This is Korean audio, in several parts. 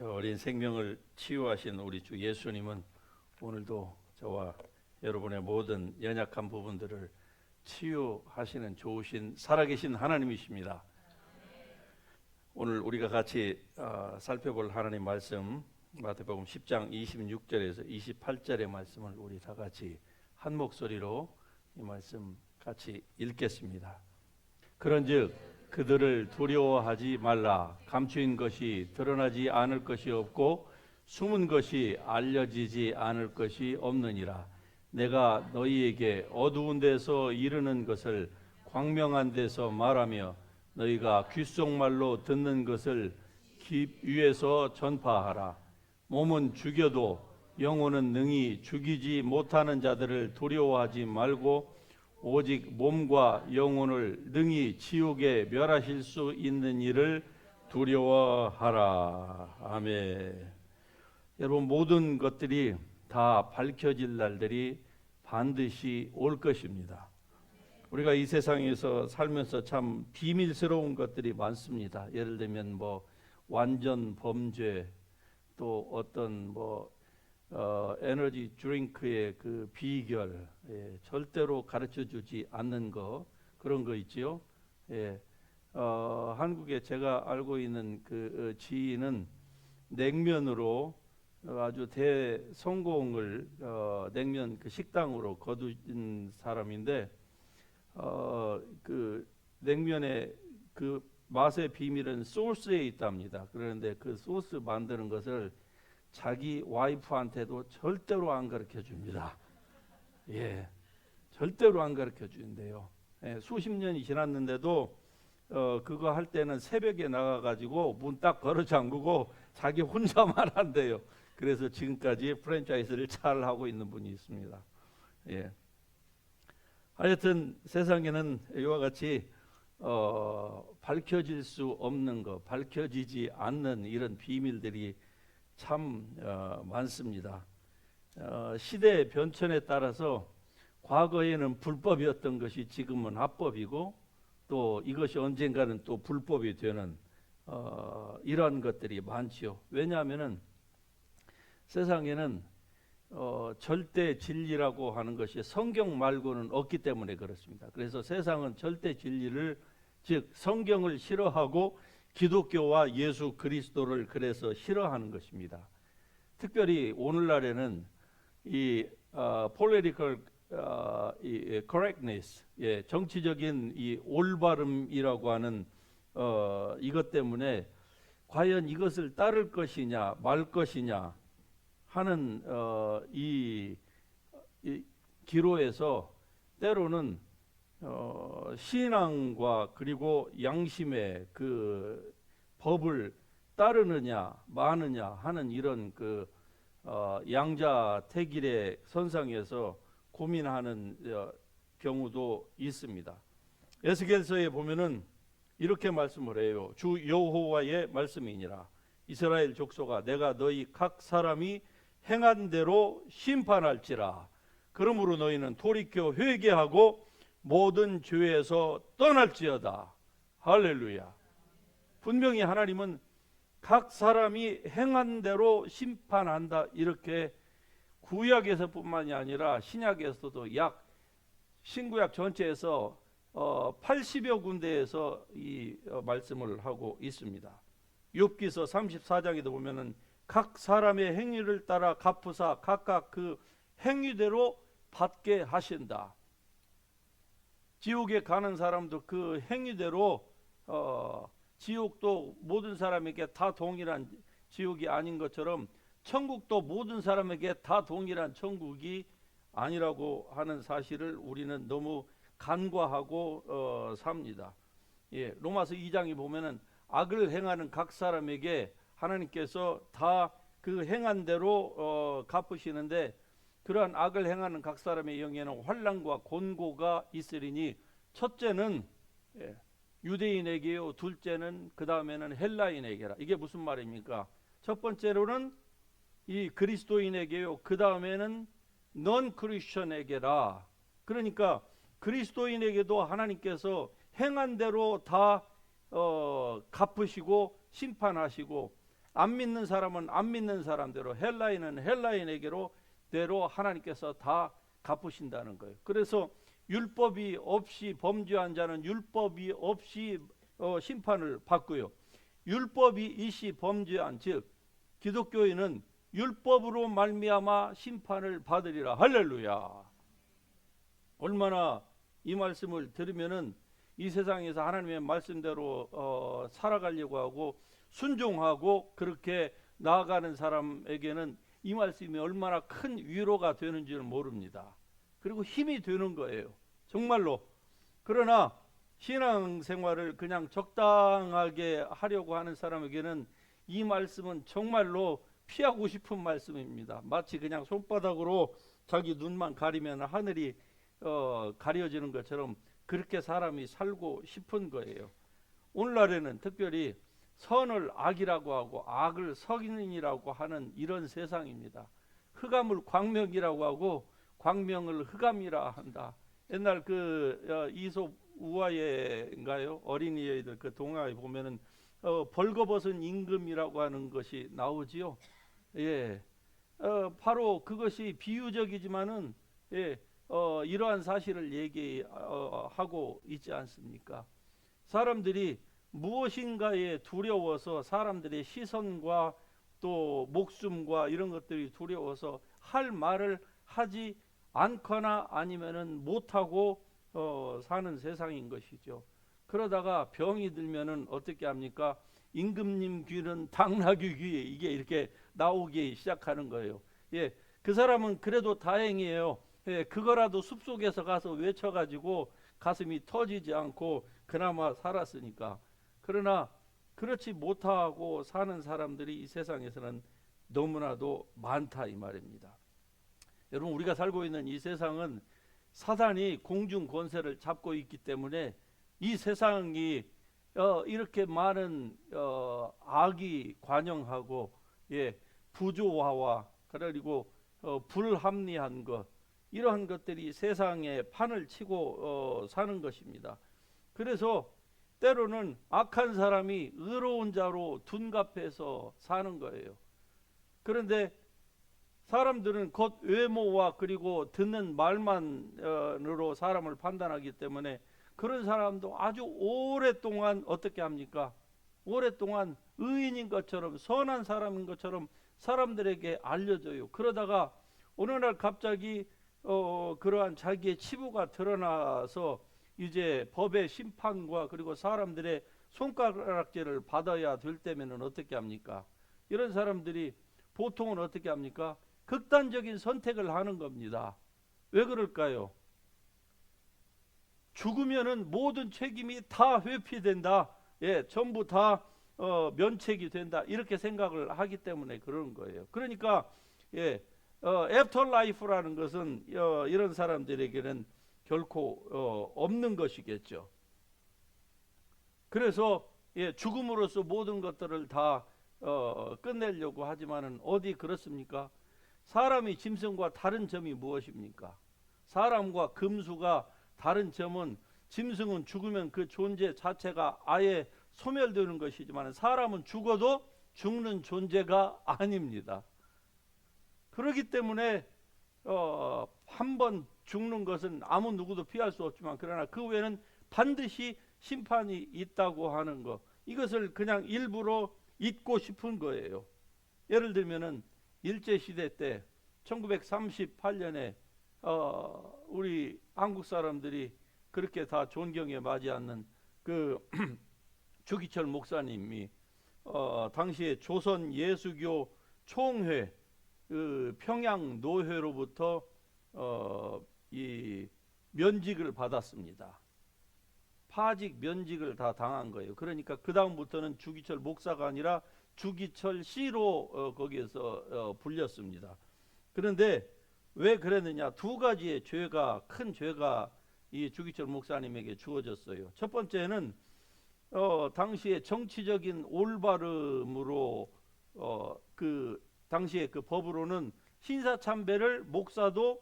저 어린 생명을 치유하신 우리 주 예수님은 오늘도 저와 여러분의 모든 연약한 부분들을 치유하시는 좋으신 살아계신 하나님이십니다. 오늘 우리가 같이 어, 살펴볼 하나님 말씀 마태복음 10장 26절에서 28절의 말씀을 우리 다 같이 한 목소리로 이 말씀 같이 읽겠습니다. 그런즉 그들을 두려워하지 말라. 감추인 것이 드러나지 않을 것이 없고 숨은 것이 알려지지 않을 것이 없느니라. 내가 너희에게 어두운 데서 이르는 것을 광명한 데서 말하며 너희가 귓속말로 듣는 것을 깊 위에서 전파하라. 몸은 죽여도 영혼은 능히 죽이지 못하는 자들을 두려워하지 말고 오직 몸과 영혼을 능히 지옥에 멸하실 수 있는 일을 두려워하라. 아멘. 여러분 모든 것들이 다 밝혀질 날들이 반드시 올 것입니다. 우리가 이 세상에서 살면서 참 비밀스러운 것들이 많습니다. 예를 들면 뭐 완전 범죄 또 어떤 뭐 어, 에너지 드링크의 그 비결 예, 절대로 가르쳐 주지 않는 거 그런 거 있지요. 예, 어, 한국에 제가 알고 있는 그 어, 지인은 냉면으로 아주 대성공을 어, 냉면 그 식당으로 거둔 사람인데 어, 그 냉면의 그 맛의 비밀은 소스에 있답니다. 그런데 그 소스 만드는 것을 자기 와이프한테도 절대로 안 가르쳐 줍니다. 예, 절대로 안 가르쳐 주는데요. 예, 수십 년이 지났는데도 어, 그거 할 때는 새벽에 나가 가지고 문 딱 걸어 잠그고 자기 혼자만 한대요. 그래서 지금까지 프랜차이즈를 잘 하고 있는 분이 있습니다. 예. 하여튼 세상에는 이와 같이 어, 밝혀질 수 없는 것, 밝혀지지 않는 이런 비밀들이 참 어, 많습니다. 어, 시대의 변천에 따라서 과거에는 불법이었던 것이 지금은 합법이고 또 이것이 언젠가는 또 불법이 되는 어, 이러한 것들이 많지요. 왜냐하면은 세상에는 어, 절대 진리라고 하는 것이 성경 말고는 없기 때문에 그렇습니다. 그래서 세상은 절대 진리를 즉 성경을 싫어하고 기독교와 예수 그리스도를 그래서 싫어하는 것입니다. 특별히 오늘날에는 이 어, political 어, 이 correctness, 예, 정치적인 이 올바름이라고 하는 어, 이것 때문에 과연 이것을 따를 것이냐 말 것이냐 하는 어, 이, 이 기로에서 때로는 어, 신앙과 그리고 양심의 그 법을 따르느냐 마느냐 하는 이런 그 어, 양자택일의 선상에서 고민하는 어, 경우도 있습니다. 에스겔서에 보면은 이렇게 말씀을 해요. 주 여호와의 말씀이니라. 이스라엘 족속아 내가 너희 각 사람이 행한 대로 심판할지라. 그러므로 너희는 돌이켜 회개하고 모든 죄에서 떠날지어다. 할렐루야. 분명히 하나님은 각 사람이 행한 대로 심판한다. 이렇게 구약에서뿐만이 아니라 신약에서도 약 신구약 전체에서 어, 80여 군데에서 이 어, 말씀을 하고 있습니다. 욥기서 34장에도 보면은 각 사람의 행위를 따라 갚으사 각각 그 행위대로 받게 하신다. 지옥에 가는 사람도 그 행위대로 어, 지옥도 모든 사람에게 다 동일한 지옥이 아닌 것처럼 천국도 모든 사람에게 다 동일한 천국이 아니라고 하는 사실을 우리는 너무 간과하고 어, 삽니다. 예, 로마서 2장에 보면은 악을 행하는 각 사람에게 하나님께서 다 그 행한 대로 어, 갚으시는데 그러한 악을 행하는 각 사람의 영에는 환란과 곤고가 있으리니 첫째는 예, 유대인에게요, 둘째는 그 다음에는 헬라인에게라. 이게 무슨 말입니까? 첫 번째로는 이 그리스도인에게요, 그 다음에는 넌 크리스천에게라. 그러니까 그리스도인에게도 하나님께서 행한 대로 다 어, 갚으시고 심판하시고 안 믿는 사람은 안 믿는 사람대로 헬라인은 헬라인에게로 대로 하나님께서 다 갚으신다는 거예요. 그래서 율법이 없이 범죄한 자는 율법이 없이 어, 심판을 받고요. 율법이 이시 범죄한 즉 기독교인은 율법으로 말미암아 심판을 받으리라. 할렐루야. 얼마나 이 말씀을 들으면은 이 세상에서 하나님의 말씀대로 어, 살아가려고 하고 순종하고 그렇게 나아가는 사람에게는 이 말씀이 얼마나 큰 위로가 되는 줄 모릅니다. 그리고 힘이 되는 거예요. 정말로. 그러나 신앙 생활을 그냥 적당하게 하려고 하는 사람에게는 이 말씀은 정말로 피하고 싶은 말씀입니다. 마치 그냥 손바닥으로 자기 눈만 가리면 하늘이 어, 가려지는 것처럼 그렇게 사람이 살고 싶은 거예요. 오늘날에는 특별히 선을 악이라고 하고 악을 석인이라고 하는 이런 세상입니다. 흑암을 광명이라고 하고 광명을 흑암이라 한다. 옛날 그 어, 이솝 우화예인가요? 어린이들 그 동화에 보면은 어, 벌거벗은 임금이라고 하는 것이 나오지요. 예, 어, 바로 그것이 비유적이지만은 예, 어, 이러한 사실을 얘기하고 있지 않습니까? 사람들이 무엇인가에 두려워서 사람들의 시선과 또 목숨과 이런 것들이 두려워서 할 말을 하지 않거나 아니면은 못하고 어, 사는 세상인 것이죠. 그러다가 병이 들면은 어떻게 합니까? 임금님 귀는 당나귀 귀에 이게 이렇게 나오기 시작하는 거예요. 예, 그 사람은 그래도 다행이에요. 예, 그거라도 숲 속에서 가서 외쳐가지고 가슴이 터지지 않고 그나마 살았으니까. 그러나 그렇지 못하고 사는 사람들이 이 세상에서는 너무나도 많다 이 말입니다. 여러분 우리가 살고 있는 이 세상은 사단이 공중 권세를 잡고 있기 때문에 이 세상이 어, 이렇게 많은 어, 악이 관영하고 예, 부조화와 그리고 어, 불합리한 것 이러한 것들이 세상에 판을 치고 어, 사는 것입니다. 그래서 때로는 악한 사람이 의로운 자로 둔갑해서 사는 거예요. 그런데 사람들은 곧 외모와 그리고 듣는 말만으로 사람을 판단하기 때문에 그런 사람도 아주 오랫동안 어떻게 합니까? 오랫동안 의인인 것처럼 선한 사람인 것처럼 사람들에게 알려져요. 그러다가 어느 날 갑자기 어, 그러한 자기의 치부가 드러나서 이제 법의 심판과 그리고 사람들의 손가락질을 받아야 될 때면은 어떻게 합니까? 이런 사람들이 보통은 어떻게 합니까? 극단적인 선택을 하는 겁니다. 왜 그럴까요? 죽으면은 모든 책임이 다 회피된다. 예, 전부 다 어, 면책이 된다. 이렇게 생각을 하기 때문에 그런 거예요. 그러니까 예, 어, 애프터 라이프라는 것은 어, 이런 사람들에게는 결코 어, 없는 것이겠죠. 그래서 예, 죽음으로써 모든 것들을 다 어, 끝내려고 하지만은 어디 그렇습니까? 사람이 짐승과 다른 점이 무엇입니까? 사람과 금수가 다른 점은 짐승은 죽으면 그 존재 자체가 아예 소멸되는 것이지만 사람은 죽어도 죽는 존재가 아닙니다. 그렇기 때문에 어, 한번 죽는 것은 아무 누구도 피할 수 없지만 그러나 그 외에는 반드시 심판이 있다고 하는 것 이것을 그냥 일부러 잊고 싶은 거예요. 예를 들면은 일제 시대 때 1938년에 어, 우리 한국 사람들이 그렇게 다 존경에 맞지 않는 그 주기철 목사님이 어, 당시에 조선 예수교 총회 그 평양 노회로부터 어, 이 면직을 받았습니다. 파직 면직을 다 당한 거예요. 그러니까 그 다음부터는 주기철 목사가 아니라 주기철 씨로 어, 거기에서 어, 불렸습니다. 그런데 왜 그랬느냐? 두 가지의 죄가 큰 죄가 이 주기철 목사님에게 주어졌어요. 첫 번째는 어, 당시에 정치적인 올바름으로 어, 그 당시에 그 법으로는 신사참배를 목사도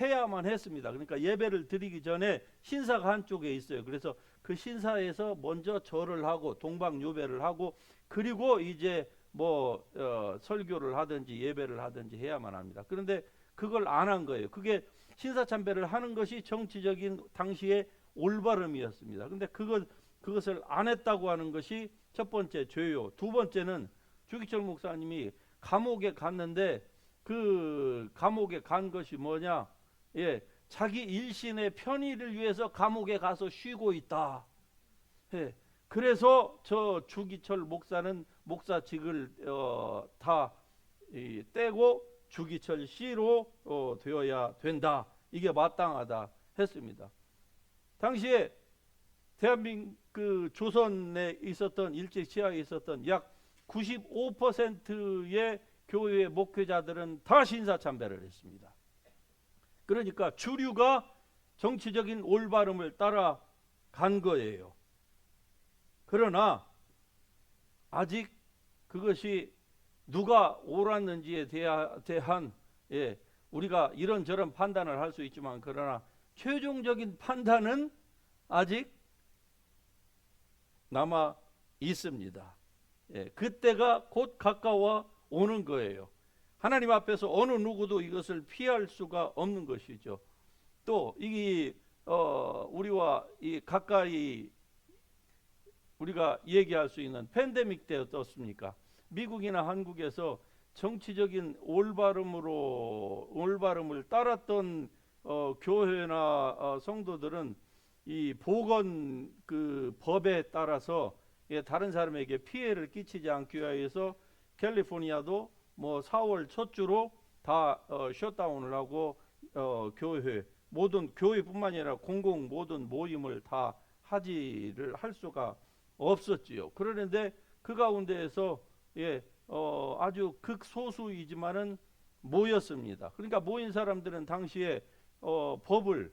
해야만 했습니다. 그러니까 예배를 드리기 전에 신사가 한쪽에 있어요. 그래서 그 신사에서 먼저 절을 하고 동방 요배를 하고 그리고 이제 뭐 어, 설교를 하든지 예배를 하든지 해야만 합니다. 그런데 그걸 안 한 거예요. 그게 신사 참배를 하는 것이 정치적인 당시의 올바름이었습니다. 근데 그것 그것을 안 했다고 하는 것이 첫 번째 죄요. 두 번째는 주기철 목사님이 감옥에 갔는데 그 감옥에 간 것이 뭐냐? 예, 자기 일신의 편의를 위해서 감옥에 가서 쉬고 있다. 예, 그래서 저 주기철 목사는 목사직을 어, 다 이, 떼고 주기철 씨로 어, 되어야 된다. 이게 마땅하다 했습니다. 당시에 대한민국 그 조선에 있었던 일제 시하에 있었던 약 95%의 교회 목회자들은 다 신사 참배를 했습니다. 그러니까 주류가 정치적인 올바름을 따라 간 거예요. 그러나 아직 그것이 누가 옳았는지에 대한 예, 우리가 이런저런 판단을 할 수 있지만 그러나 최종적인 판단은 아직 남아 있습니다. 예, 그때가 곧 가까워 오는 거예요. 하나님 앞에서 어느 누구도 이것을 피할 수가 없는 것이죠. 또 이게 어, 우리와 이 가까이 우리가 얘기할 수 있는 팬데믹 때 어떻습니까? 미국이나 한국에서 정치적인 올바름으로 올바름을 따랐던 어, 교회나 어, 성도들은 이 보건 그 법에 따라서 예, 다른 사람에게 피해를 끼치지 않기 위해서 캘리포니아도 뭐 4월 첫 주로 다 어, 셧다운을 하고 어, 교회 모든 교회뿐만 아니라 공공 모든 모임을 다 하지를 할 수가 없었지요. 그러는데 그 가운데에서 예, 어, 아주 극소수이지만은 모였습니다. 그러니까 모인 사람들은 당시에 어, 법을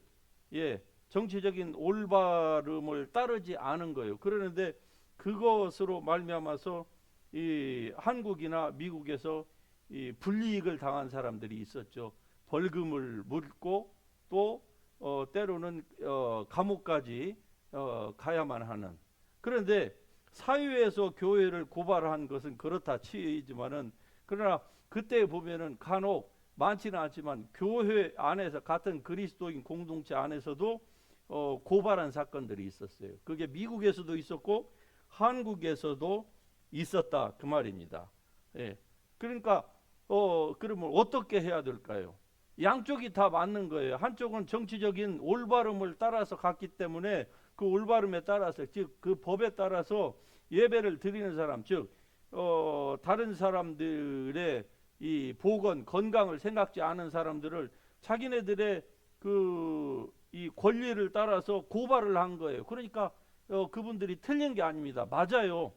예, 정치적인 올바름을 따르지 않은 거예요. 그러는데 그것으로 말미암아서 이 한국이나 미국에서 이 불이익을 당한 사람들이 있었죠. 벌금을 물고 또 어, 때로는 어, 감옥까지 어, 가야만 하는. 그런데 사회에서 교회를 고발한 것은 그렇다 치지만은 그러나 그때 보면은 간혹 많지는 않지만 교회 안에서 같은 그리스도인 공동체 안에서도 어, 고발한 사건들이 있었어요. 그게 미국에서도 있었고 한국에서도 있었다 그 말입니다. 예. 그러니까 어 그러면 어떻게 해야 될까요? 양쪽이 다 맞는 거예요. 한쪽은 정치적인 올바름을 따라서 갔기 때문에 그 올바름에 따라서 즉 그 법에 따라서 예배를 드리는 사람 즉 어, 다른 사람들의 이 보건 건강을 생각지 않은 사람들을 자기네들의 그 이 권리를 따라서 고발을 한 거예요. 그러니까 어, 그분들이 틀린 게 아닙니다. 맞아요.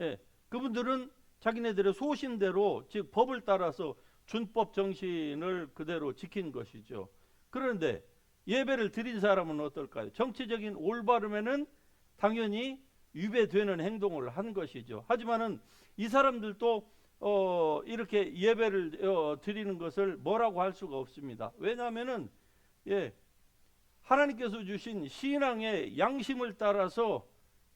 예, 그분들은 자기네들의 소신대로 즉 법을 따라서 준법 정신을 그대로 지킨 것이죠. 그런데 예배를 드린 사람은 어떨까요? 정치적인 올바름에는 당연히 위배되는 행동을 한 것이죠. 하지만은 이 사람들도 어, 이렇게 예배를 어, 드리는 것을 뭐라고 할 수가 없습니다. 왜냐하면은 예, 하나님께서 주신 신앙의 양심을 따라서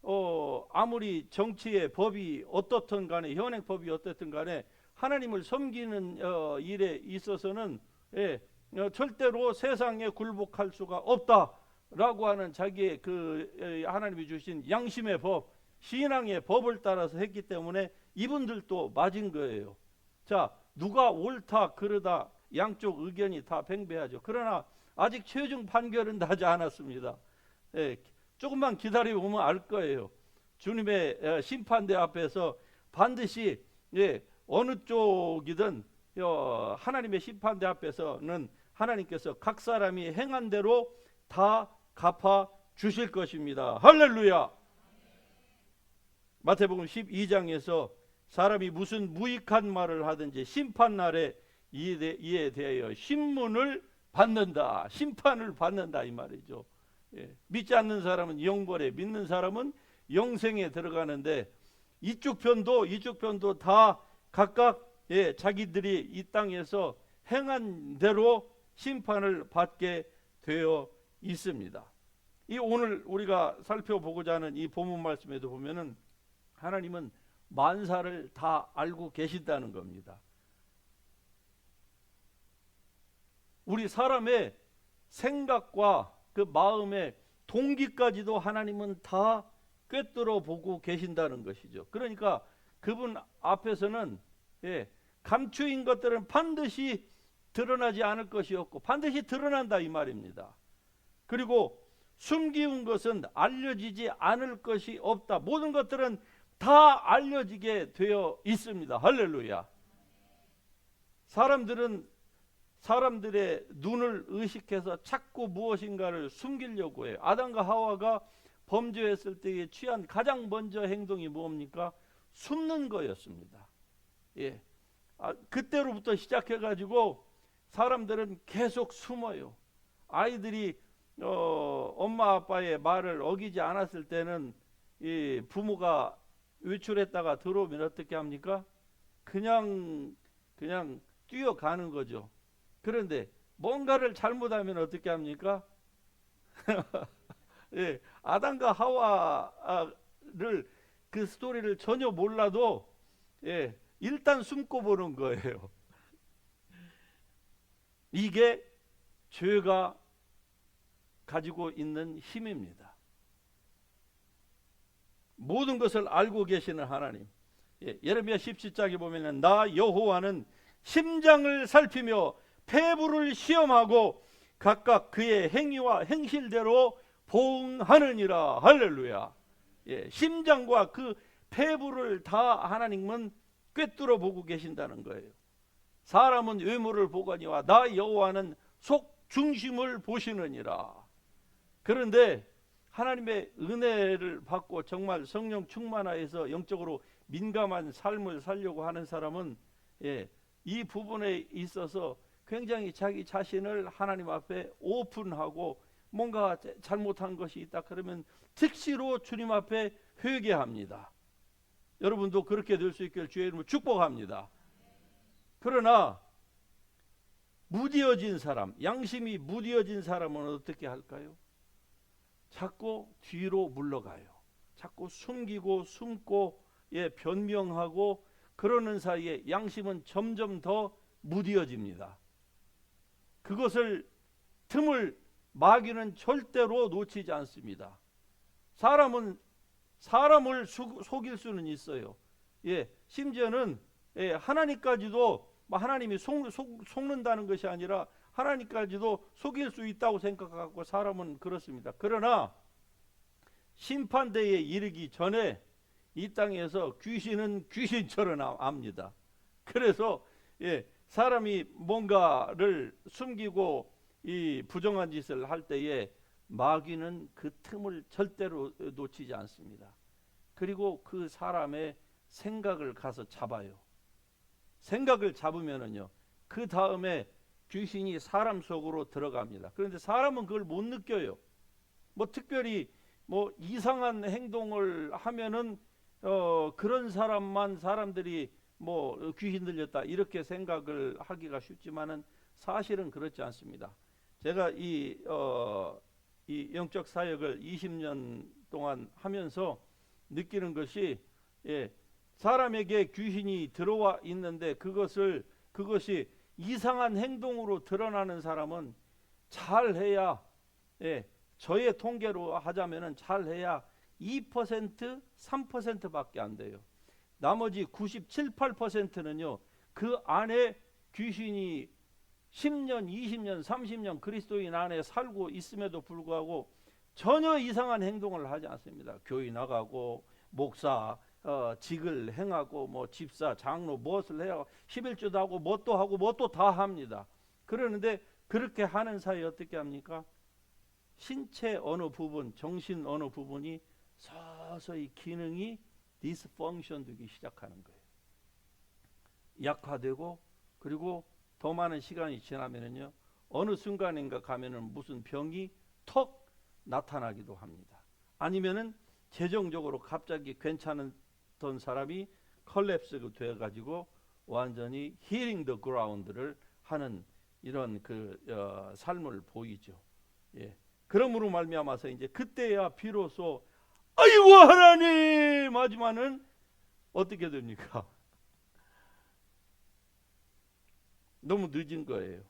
어, 아무리 정치의 법이 어떻든 간에 현행법이 어떻든 간에 하나님을 섬기는 어, 일에 있어서는 예, 어, 절대로 세상에 굴복할 수가 없다라고 하는 자기의 그 에, 하나님이 주신 양심의 법, 신앙의 법을 따라서 했기 때문에 이분들도 맞은 거예요. 자, 누가 옳다 그르다 양쪽 의견이 다 팽배하죠. 그러나 아직 최종 판결은 나지 않았습니다. 예, 조금만 기다려 보면 알 거예요. 주님의 어, 심판대 앞에서 반드시 예, 어느 쪽이든 어, 하나님의 심판대 앞에서는 하나님께서 각 사람이 행한 대로 다 갚아 주실 것입니다. 할렐루야. 마태복음 12장에서 사람이 무슨 무익한 말을 하든지 심판 날에 이에, 대하여 신문을 받는다. 심판을 받는다 이 말이죠. 예, 믿지 않는 사람은 영벌에 믿는 사람은 영생에 들어가는데 이쪽 편도 이쪽 편도 다 각각 예, 자기들이 이 땅에서 행한 대로 심판을 받게 되어 있습니다. 이 오늘 우리가 살펴보고자 하는 이 본문 말씀에도 보면은 하나님은 만사를 다 알고 계신다는 겁니다. 우리 사람의 생각과 그 마음의 동기까지도 하나님은 다 꿰뚫어 보고 계신다는 것이죠. 그러니까 그분 앞에서는 예, 감추인 것들은 반드시 드러나지 않을 것이었고 반드시 드러난다 이 말입니다. 그리고 숨기운 것은 알려지지 않을 것이 없다. 모든 것들은 다 알려지게 되어 있습니다. 할렐루야. 사람들은 사람들의 눈을 의식해서 자꾸 무엇인가를 숨기려고 해요. 아담과 하와가 범죄했을 때에 취한 가장 먼저 행동이 뭡니까? 숨는 거였습니다. 예. 아, 그때로부터 시작해 가지고 사람들은 계속 숨어요. 아이들이 어, 엄마 아빠의 말을 어기지 않았을 때는 이 부모가 외출했다가 들어오면 어떻게 합니까? 그냥 그냥 뛰어가는 거죠. 그런데 뭔가를 잘못하면 어떻게 합니까? 예, 아담과 하와를 그 스토리를 전혀 몰라도 예, 일단 숨고 보는 거예요. 이게 죄가 가지고 있는 힘입니다. 모든 것을 알고 계시는 하나님. 예, 예레미야 17장에 보면은 나 여호와는 심장을 살피며 폐부를 시험하고 각각 그의 행위와 행실대로 보응하느니라 할렐루야. 예, 심장과 그 폐부를 다 하나님은 꿰뚫어 보고 계신다는 거예요. 사람은 외모를 보거니와 나 여호와는 속 중심을 보시느니라. 그런데 하나님의 은혜를 받고 정말 성령 충만하여서 영적으로 민감한 삶을 살려고 하는 사람은 예, 이 부분에 있어서 굉장히 자기 자신을 하나님 앞에 오픈하고 뭔가 잘못한 것이 있다 그러면 즉시로 주님 앞에 회개합니다. 여러분도 그렇게 될 수 있기를 주의 이름으로 축복합니다. 그러나 무디어진 사람, 양심이 무디어진 사람은 어떻게 할까요? 자꾸 뒤로 물러가요. 자꾸 숨기고 숨고 예, 변명하고 그러는 사이에 양심은 점점 더 무디어집니다. 그것을 틈을 마귀는 절대로 놓치지 않습니다. 사람은 사람을 속일 수는 있어요. 예, 심지어는 예, 하나님까지도 뭐 하나님이 속, 속, 속는다는 것이 아니라 하나님까지도 속일 수 있다고 생각하고 사람은 그렇습니다. 그러나 심판대에 이르기 전에 이 땅에서 귀신은 귀신처럼 압니다. 그래서 예, 사람이 뭔가를 숨기고 이 부정한 짓을 할 때에 마귀는 그 틈을 절대로 놓치지 않습니다. 그리고 그 사람의 생각을 가서 잡아요. 생각을 잡으면은요. 그 다음에 귀신이 사람 속으로 들어갑니다. 그런데 사람은 그걸 못 느껴요. 뭐 특별히 뭐 이상한 행동을 하면은 어 그런 사람만 사람들이 뭐 귀신 들렸다 이렇게 생각을 하기가 쉽지만은 사실은 그렇지 않습니다. 제가 이, 어, 이 영적 사역을 20년 동안 하면서 느끼는 것이 예, 사람에게 귀신이 들어와 있는데 그것을 그것이 이상한 행동으로 드러나는 사람은 잘해야 예, 저의 통계로 하자면은 잘해야 2% 3%밖에 안 돼요. 나머지 97, 8%는요. 그 안에 귀신이 10년, 20년, 30년 그리스도인 안에 살고 있음에도 불구하고 전혀 이상한 행동을 하지 않습니다. 교회 나가고 목사 어, 직을 행하고 뭐 집사, 장로 무엇을 해야 11주도 하고 뭣도 하고 뭣도 다 합니다. 그러는데 그렇게 하는 사이 어떻게 합니까? 신체 어느 부분, 정신 어느 부분이 서서히 기능이 디스펑션 되기 시작하는 거예요. 약화되고 그리고 더 많은 시간이 지나면은요 어느 순간인가 가면은 무슨 병이 턱 나타나기도 합니다. 아니면은 재정적으로 갑자기 괜찮던 사람이 컬랩스가 되어 가지고 완전히 힐링 더 그라운드를 하는 이런 그 어, 삶을 보이죠. 예. 그러므로 말미암아서 이제 그때야 비로소 아이고 하나님 하지만은 어떻게 됩니까? 너무 늦은 거예요.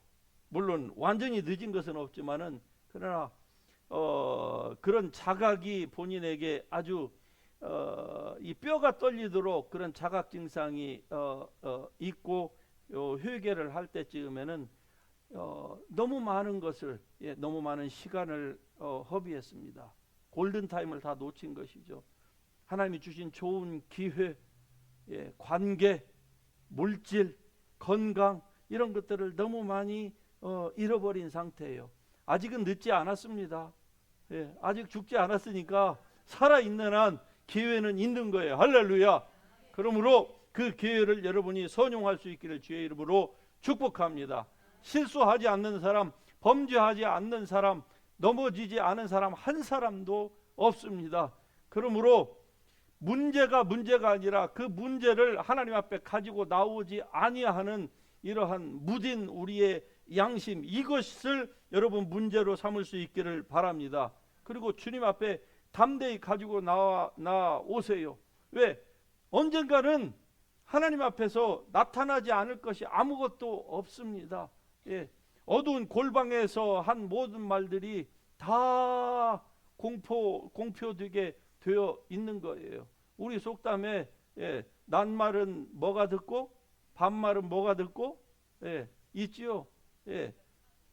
물론 완전히 늦은 것은 없지만은 그러나 어, 그런 자각이 본인에게 아주 어, 이 뼈가 떨리도록 그런 자각 증상이 어, 어, 있고 요 회개를 할 때쯤에는 어, 너무 많은 것을 예, 너무 많은 시간을 어, 허비했습니다. 골든 타임을 다 놓친 것이죠. 하나님이 주신 좋은 기회, 예, 관계, 물질, 건강 이런 것들을 너무 많이 어, 잃어버린 상태예요. 아직은 늦지 않았습니다. 예, 아직 죽지 않았으니까 살아 있는 한 기회는 있는 거예요. 할렐루야. 그러므로 그 기회를 여러분이 선용할 수 있기를 주의 이름으로 축복합니다. 실수하지 않는 사람, 범죄하지 않는 사람, 넘어지지 않은 사람 한 사람도 없습니다. 그러므로 문제가 문제가 아니라 그 문제를 하나님 앞에 가지고 나오지 아니하는 이러한 무딘 우리의 양심 이것을 여러분 문제로 삼을 수 있기를 바랍니다. 그리고 주님 앞에 담대히 가지고 나와 나오세요. 왜? 언젠가는 하나님 앞에서 나타나지 않을 것이 아무것도 없습니다. 예. 어두운 골방에서 한 모든 말들이 다 공포 공표되게 되어 있는 거예요. 우리 속담에 예, 낱말은 뭐가 듣고 반말은 뭐가 듣고 예, 있지요. 예.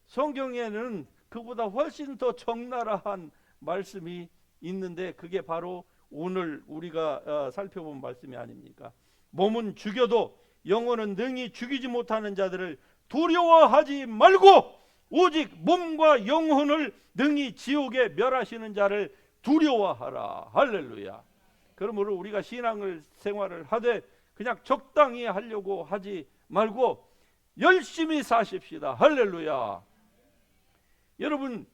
성경에는 그보다 훨씬 더 적나라한 말씀이 있는데 그게 바로 오늘 우리가 어, 살펴본 말씀이 아닙니까? 몸은 죽여도 영혼은 능히 죽이지 못하는 자들을 두려워하지 말고 오직 몸과 영혼을 능히 지옥에 멸하시는 자를 두려워하라. 할렐루야. 그러므로 우리가 신앙을 생활을 하되 그냥 적당히 하려고 하지 말고 열심히 사십시다. 할렐루야. 여러분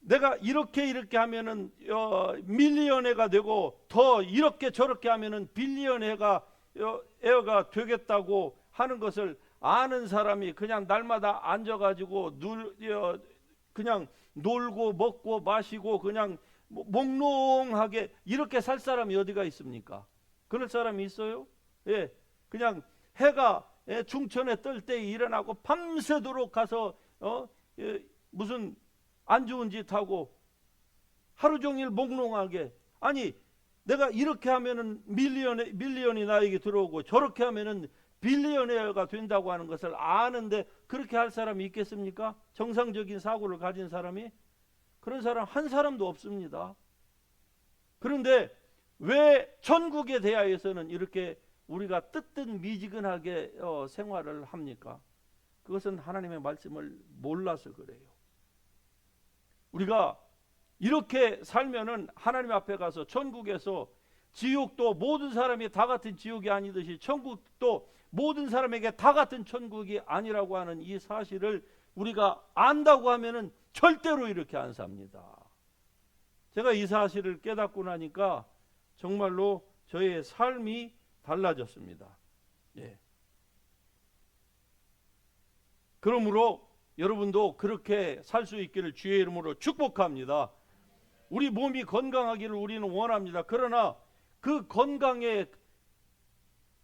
내가 이렇게 이렇게 하면은 어, 밀리언해가 되고 더 이렇게 저렇게 하면은 빌리언해가 어, 에어가 되겠다고 하는 것을 아는 사람이 그냥 날마다 앉아가지고 눌 어, 그냥 놀고 먹고 마시고 그냥 뭐 몽롱하게 이렇게 살 사람이 어디가 있습니까? 그럴 사람이 있어요? 예, 그냥 해가 예, 중천에 뜰 때 일어나고 밤새도록 가서 어 예, 무슨 안 좋은 짓 하고 하루 종일 몽롱하게 아니 내가 이렇게 하면은 밀리언 밀리언이 나에게 들어오고 저렇게 하면은 빌리언웨어가 된다고 하는 것을 아는데 그렇게 할 사람이 있겠습니까? 정상적인 사고를 가진 사람이 그런 사람 한 사람도 없습니다. 그런데 왜 천국에 대하여서는 이렇게 우리가 뜨뜻 미지근하게 어, 생활을 합니까? 그것은 하나님의 말씀을 몰라서 그래요. 우리가 이렇게 살면은 하나님 앞에 가서 천국에서 지옥도 모든 사람이 다 같은 지옥이 아니듯이 천국도 모든 사람에게 다 같은 천국이 아니라고 하는 이 사실을 우리가 안다고 하면은 절대로 이렇게 안 삽니다. 제가 이 사실을 깨닫고 나니까 정말로 저의 삶이 달라졌습니다. 예. 그러므로 여러분도 그렇게 살 수 있기를 주의 이름으로 축복합니다. 우리 몸이 건강하기를 우리는 원합니다. 그러나 그 건강의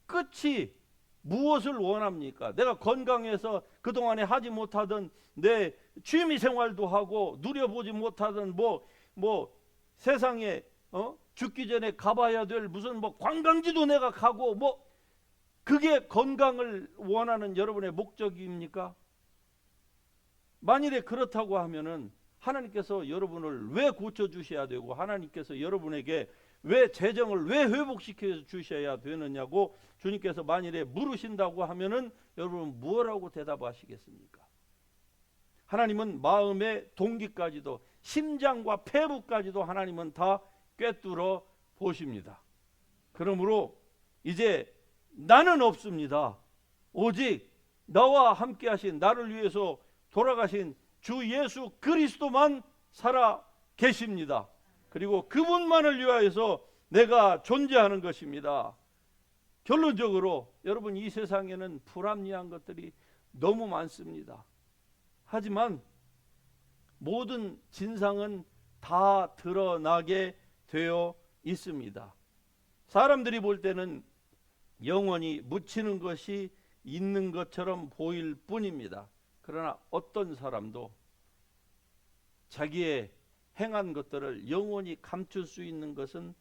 끝이 무엇을 원합니까? 내가 건강해서 그동안에 하지 못하던 내 취미 생활도 하고 누려보지 못하던 뭐, 뭐 세상에 어? 죽기 전에 가봐야 될 무슨 뭐 관광지도 내가 가고 뭐 그게 건강을 원하는 여러분의 목적입니까? 만일에 그렇다고 하면은 하나님께서 여러분을 왜 고쳐 주셔야 되고 하나님께서 여러분에게 왜 재정을 왜 회복시켜 주셔야 되느냐고 주님께서 만일에 물으신다고 하면은 여러분 무엇라고 대답하시겠습니까? 하나님은 마음의 동기까지도 심장과 폐부까지도 하나님은 다 꿰뚫어 보십니다. 그러므로 이제 나는 없습니다. 오직 나와 함께 하신 나를 위해서 돌아가신 주 예수 그리스도만 살아 계십니다. 그리고 그분만을 위하여서 내가 존재하는 것입니다. 결론적으로 여러분 이 세상에는 불합리한 것들이 너무 많습니다. 하지만 모든 진상은 다 드러나게 되어 있습니다. 사람들이 볼 때는 영원히 묻히는 것이 있는 것처럼 보일 뿐입니다. 그러나 어떤 사람도 자기의 행한 것들을 영원히 감출 수 있는 것은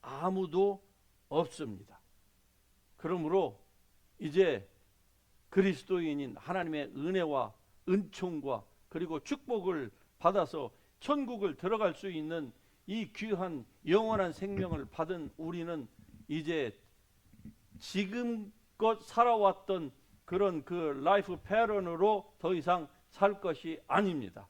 아무도 없습니다. 그러므로 이제 그리스도인인 하나님의 은혜와 은총과 그리고 축복을 받아서 천국을 들어갈 수 있는 이 귀한 영원한 생명을 받은 우리는 이제 지금껏 살아왔던 그런 그 라이프 패런으로 더 이상 살 것이 아닙니다.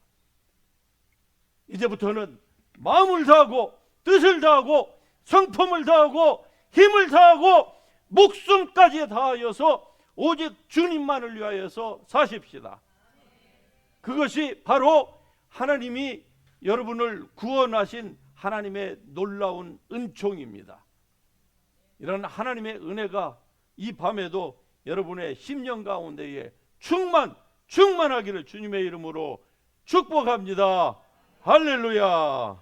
이제부터는 마음을 다하고 뜻을 다하고 성품을 다하고 힘을 다하고 목숨까지 다하여서 오직 주님만을 위하여서 사십시다. 그것이 바로 하나님이 여러분을 구원하신 하나님의 놀라운 은총입니다. 이런 하나님의 은혜가 이 밤에도 여러분의 심령 가운데에 충만 충만하기를 주님의 이름으로 축복합니다. 할렐루야.